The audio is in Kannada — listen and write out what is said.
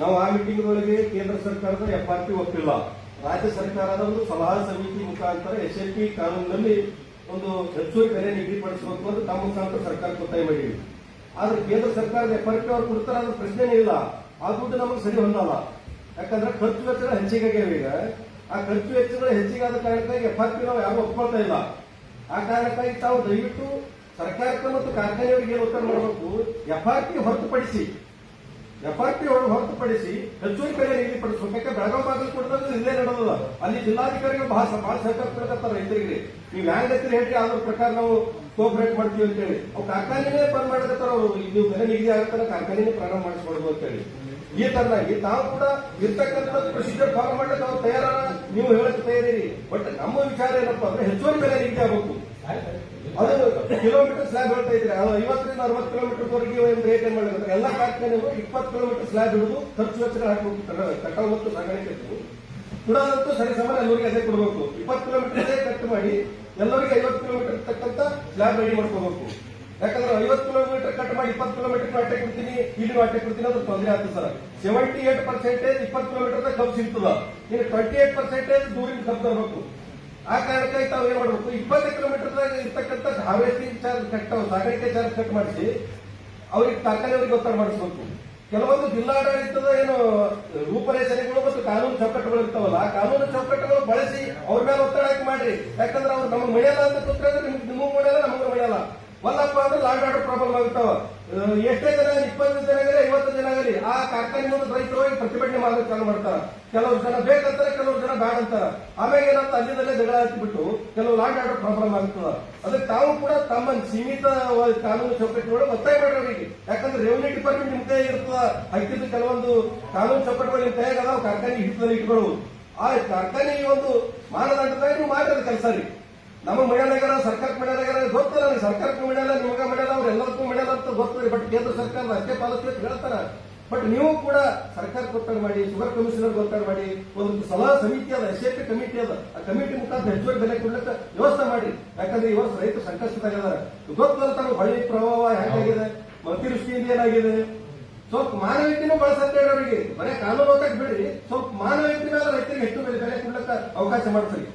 ನಾವು ಆ ಮೀಟಿಂಗ್ ಒಳಗೆ ಕೇಂದ್ರ ಸರ್ಕಾರದ ಎಫ್ ಆರ್ ಪಿ ಒಪ್ಪಿಲ್ಲ. ರಾಜ್ಯ ಸರ್ಕಾರದ ಒಂದು ಸಲಹಾ ಸಮಿತಿ ಮುಖಾಂತರ ಎಸ್ ಎಲ್ ಪಿ ಕಾನೂನಿನಲ್ಲಿ ಒಂದು ಹೆಚ್ಚುವರಿ ಬೆಲೆ ನಿಗದಿಪಡಿಸಬೇಕು ಅಂತ ತಮ್ಮ ಮುಖಾಂತರ ಸರ್ಕಾರಕ್ಕೆ ಒತ್ತಾಯ ಮಾಡಿವಿ ಆದ್ರೆ ಕೇಂದ್ರ ಸರ್ಕಾರದ ಎಫ್ ಆರ್ ಪಿ ಅವ್ರು ಕೊಡ್ತಾರೆ ಅದ್ರ ಪ್ರಶ್ನೆನೇ ಇಲ್ಲ. ಆ ದುಡ್ಡು ನಮಗೆ ಸರಿ ಹೊಂದಲ್ಲ ಯಾಕಂದ್ರೆ ಖರ್ಚು ವೆಚ್ಚಗಳು ಹೆಚ್ಚಿಗೆ ಈಗ. ಆ ಖರ್ಚು ವೆಚ್ಚಗಳು ಹೆಚ್ಚಿಗಾದ ಕಾರಣಕ್ಕಾಗಿ ಎಫ್ ಆರ್ ಪಿ ನಾವು ಯಾರು ಒಪ್ಕೊಳ್ತಾ ಇಲ್ಲ. ಆ ಕಾರಣಕ್ಕಾಗಿ ತಾವು ದಯವಿಟ್ಟು ಸರ್ಕಾರಕ್ಕೆ ಮತ್ತು ಕಾರ್ಖಾನೆಯವರಿಗೆ ಏನು ಉತ್ತರ ಮಾಡಬೇಕು? ಎಫ್ ಆರ್ ಪಿ ಹೊರತುಪಡಿಸಿ ಎಫ್ ಒಳಗೆ ಹೊರತುಪಡಿಸಿ ಹೆಚ್ಚುವರಿ ಬೆಲೆ ನಿಗದಿಪಡಿಸಬೇಕು ಬೆಳಗಾವಿ ಕೊಡೋದು ಇಲ್ಲೇ ನಡೆದದ. ಅಲ್ಲಿ ಜಿಲ್ಲಾಧಿಕಾರಿಗಳು ಬಹಳ ಬಹಳ ಸಹಕಾರ ಕೊಡಕತ್ತಾರ ರೈತರಿಗೆ. ನೀವು ಹ್ಯಾಂಗ್ ಹತ್ತಿರ ಹೇಳಿ ಅದ್ರ ಪ್ರಕಾರ ನಾವು ಕೋಪರೇಟ್ ಮಾಡ್ತೀವಿ ಅಂತೇಳಿ. ಅವ್ರು ಕಾರ್ಖಾನೆ ಬಂದ್ ಮಾಡಕತ್ತಾರ ಅವರು ನೀವು ಬೆಲೆ ನಿಗದಿ ಆಗತ್ತಾರ ಕಾರ್ಖಾನೆನೇ ಪ್ರಾರಂಭ ಮಾಡಿಸ್ಕೊಡ್ಬೋದು ಅಂತೇಳಿ. ಈ ತರನಾಗಿ ತಾವು ಕೂಡ ಇರ್ತಕ್ಕಂಥ ಪ್ರೊಸೀಜರ್ ಫಾಲೋ ಮಾಡಕ್ಕೆ ನಾವು ತಯಾರ ನೀವು ಹೇಳಕ್ ತಯಾರಿ ಬಟ್ ನಮ್ಮ ವಿಚಾರ ಏನಪ್ಪಾ ಅಂದ್ರೆ ಹೆಚ್ಚುವರಿ ಬೆಲೆ ನಿಗದಿ ಆಗಬೇಕು. ಕಿಲೋಮೀಟರ್ ಸ್ಲ್ಯಾಬ್ ಹೇಳ್ತಾ ಇದ್ರೆ ಐವತ್ತರಿಂದ ಅರವತ್ತು ಕಿಲೋಮೀಟರ್ ವರೆಗೆ ಒಂದು ರೇಟ್ ಏನ್ ಮಾಡಿದ್ರೆ ಎಲ್ಲ ಕಾರ್ಖಾನೆಗಳು ಇಪ್ಪತ್ತು ಕಿಲೋಮೀಟರ್ ಸ್ಲ್ಯಾಬ್ ಹಿಡಿದು ಖರ್ಚು ವೆಚ್ಚ ಹಾಕಬೇಕು ಕಟಾವು ಮತ್ತು ಸಾಗಾಣಿಕೆ ಕುಡೋದಂತೂ ಸರಿ ಸಮಾನ ಎಲ್ಲರಿಗೆ ಅದೇ ಕೊಡಬೇಕು. ಇಪ್ಪತ್ತು ಕಿಲೋಮೀಟರ್ ಕಟ್ ಮಾಡಿ ಎಲ್ಲರಿಗೆ ಐವತ್ತು ಕಿಲೋಮೀಟರ್ ತಕ್ಕಂತ ಸ್ಲ್ಯಾಬ್ ರೆಡಿ ಮಾಡ್ಕೋಬೇಕು. ಯಾಕಂದ್ರೆ ಐವತ್ತು ಕಿಲೋಮೀಟರ್ ಕಟ್ ಮಾಡಿ ಇಪ್ಪತ್ತು ಕಿಲೋಮೀಟರ್ ನಾಟೆ ಕೊಡ್ತೀನಿ ಇಲ್ಲಿ ನಾಟೆ ಕೊಡ್ತೀನಿ ಅದು ತೊಂದರೆ ಆಗ್ತದೆ ಸರ್. ಸೆವೆಂಟಿ ಏಟ್ ಪರ್ಸೆಂಟೇಜ್ ಇಪ್ಪತ್ತು ಕಿಲೋಮೀಟರ್ ಕಬ್ಬು ಸಿಗ್ತದ. ಇನ್ನು ಟ್ವೆಂಟಿ ಏಟ್ ಪರ್ಸೆಂಟೇಜ್ ದೂರಿನ ಕಬ್ಬು ತರಬೇಕು. ಆ ಕಾರಣಕ್ಕಾಗಿ ತಾವು ಏನ್ ಮಾಡ್ಬೇಕು? ಇಪ್ಪತ್ತು ಕಿಲೋಮೀಟರ್ ಇರ್ತಕ್ಕಂಥ ಹಾರ್ವೆಸ್ಟಿಂಗ್ ಚಾರ್ಜ್ ಕಟ್ ಸಾಗಾಣಿಕೆ ಚಾರ್ಜ್ ಕಟ್ ಮಾಡಿಸಿ, ಅವ್ರಿಗೆ ಕಾರ್ಖಾನೆಯವರಿಗೆ ಒತ್ತಡ ಮಾಡಿಸ್ಬೇಕು. ಕೆಲವೊಂದು ಜಿಲ್ಲಾಡಳಿತದ ಏನು ರೂಪರೇಷಣೆಗಳು ಮತ್ತು ಕಾನೂನು ಚೌಕಟ್ಟುಗಳು ಇರ್ತಾವಲ್ಲ, ಆ ಕಾನೂನು ಚೌಕಟ್ಟುಗಳು ಬಳಸಿ ಅವ್ರ ಮೇಲೆ ಒತ್ತಡ ಹಾಕಿ ಮಾಡ್ರಿ. ಯಾಕಂದ್ರೆ ಅವ್ರು ನಮ್ಗೆ ಮಳೆಯಲ್ಲ ಅಂತ ಕೂತ್ರೆ ನಿಮ್ಗೆ ನಿಮಗೂ ಮಳೆಯಲ್ಲ ನಮಗೂ ಮಳೆಯಲ್ಲ ಒಲ್ಲಪ್ಪ ಅಂದ್ರೆ ಲಾಂಗ್ ಆರ್ಡರ್ ಪ್ರಾಬ್ಲಮ್ ಆಗ್ತಾವ ಎಷ್ಟೇ ಜನ ಇಪ್ಪತ್ತು ಜನ ಆಗಲಿ, ಐವತ್ತು ಜನ ಆಗಲಿ, ಆ ಕಾರ್ಖಾನೆ ಮುಂದೆ ರೈತರು ಪ್ರತಿಭಟನೆ ಮಾಡೋಕೆ ಚಾಲು ಮಾಡ್ತಾರ. ಕೆಲವರು ಜನ ಬೇಕಂತಾರೆ ಜನ ಬ್ಯಾಡ ಅಂತಾರ. ಆಮೇಲೆ ಏನಂತ ಅಲ್ಲಿಂದಲೇ ಜಗಳ ಹಾಕಿಬಿಟ್ಟು ಕೆಲವು ಲಾಂಡ್ ಆರ್ಡರ್ ಪ್ರಾಬ್ಲಮ್ ಆಗ್ತದ. ಅದಕ್ಕೆ ತಾವು ಕೂಡ ತಮ್ಮ ಸೀಮಿತ ಕಾನೂನು ಚೌಕಟ್ಟುಗಳು ಒತ್ತಾಯ ಮಾಡ್ರಿ ಅವರಿಗೆ. ಯಾಕಂದ್ರೆ ರೆವಿನ್ಯೂ ಡಿಪಾರ್ಟ್ಮೆಂಟ್ ನಿಮ್ ಕೈ ಇರ್ತದ ಕೆಲವೊಂದು ಕಾನೂನು ಚೌಕಟ್ಟುಗಳು ನಿಮ್ ಕೈಯಾಗ ಕಾರ್ಖಾನೆ ಹಿಡಿತದಲ್ಲಿ ಇಟ್ಕೊಳ್ಳು ಆ ಕಾರ್ಖಾನೆ ಈ ಒಂದು ಮಾನದಂಡದಾಗ ನೀವು ಮಾಡಿದ ಕೆಲಸ ರೀ. ನಮ್ಮ ಮನೆಯಾಗಾರ ಸರ್ಕಾರ ಮನೆಯಾಗಾರ ಗೊತ್ತಲ್ಲ ಸರ್ಕಾರಕ್ಕೆ ಮಹಿಳೆಯಲ್ಲ ನಿಮಗ ಮಹಿಳೆಯಲ್ಲ ಅವ್ರು ಎಲ್ಲರಿಗೂ ಮನೆಯಲ್ಲ ಅಂತ ಗೊತ್ತಿರಿ ಬಟ್ ಕೇಂದ್ರ ಸರ್ಕಾರ ಅಷ್ಟೇ ಪಾಲಕರು ಹೇಳ್ತಾರ. ಬಟ್ ನೀವು ಕೂಡ ಸರ್ಕಾರ ಗೊತ್ತಾಗ ಮಾಡಿ, ಶುಗರ್ ಕಮಿಷನರ್ ಗೊತ್ತಾಗ ಮಾಡಿ, ಒಂದು ಸಲಹಾ ಸಮಿತಿ ಅದ ಎಸ್ ಪಿ ಕಮಿಟಿ ಅದ, ಆ ಕಮಿಟಿ ಮುಖಾಂತರ ಹೆಚ್ಚುವರಿ ಬೆಲೆ ಕೊಡ್ಲಿಕ್ಕೆ ವ್ಯವಸ್ಥೆ ಮಾಡಿ. ಯಾಕಂದ್ರೆ ಈ ವರ್ಷ ರೈತರು ಸಂಕಷ್ಟದಾಗಿದ್ದಾರೆ ಗೊತ್ತಲ್ಲ ತಾನು ಹೊಳ್ಳಿ ಪ್ರಭಾವ ಹೇಗಾಗಿದೆ ಅತಿವೃಷ್ಟಿಯಿಂದ ಏನಾಗಿದೆ ಸ್ವಲ್ಪ ಮಾನವೀಯತೆನೂ ಬಳಸತ್ತೆ ಅವರಿಗೆ. ಬರೀ ಕಾನೂನು ಹೋಗಕ್ಕೆ ಬಿಡಿ ಸ್ವಲ್ಪ ಮಾನವೀಯತೆ ಮೇಲೆ ರೈತರಿಗೆ ಹೆಚ್ಚು ಬೆಲೆ ಬೆಲೆ ಕೊಡ್ಲಿಕ್ಕೆ ಅವಕಾಶ ಮಾಡ್ತೀರಿ.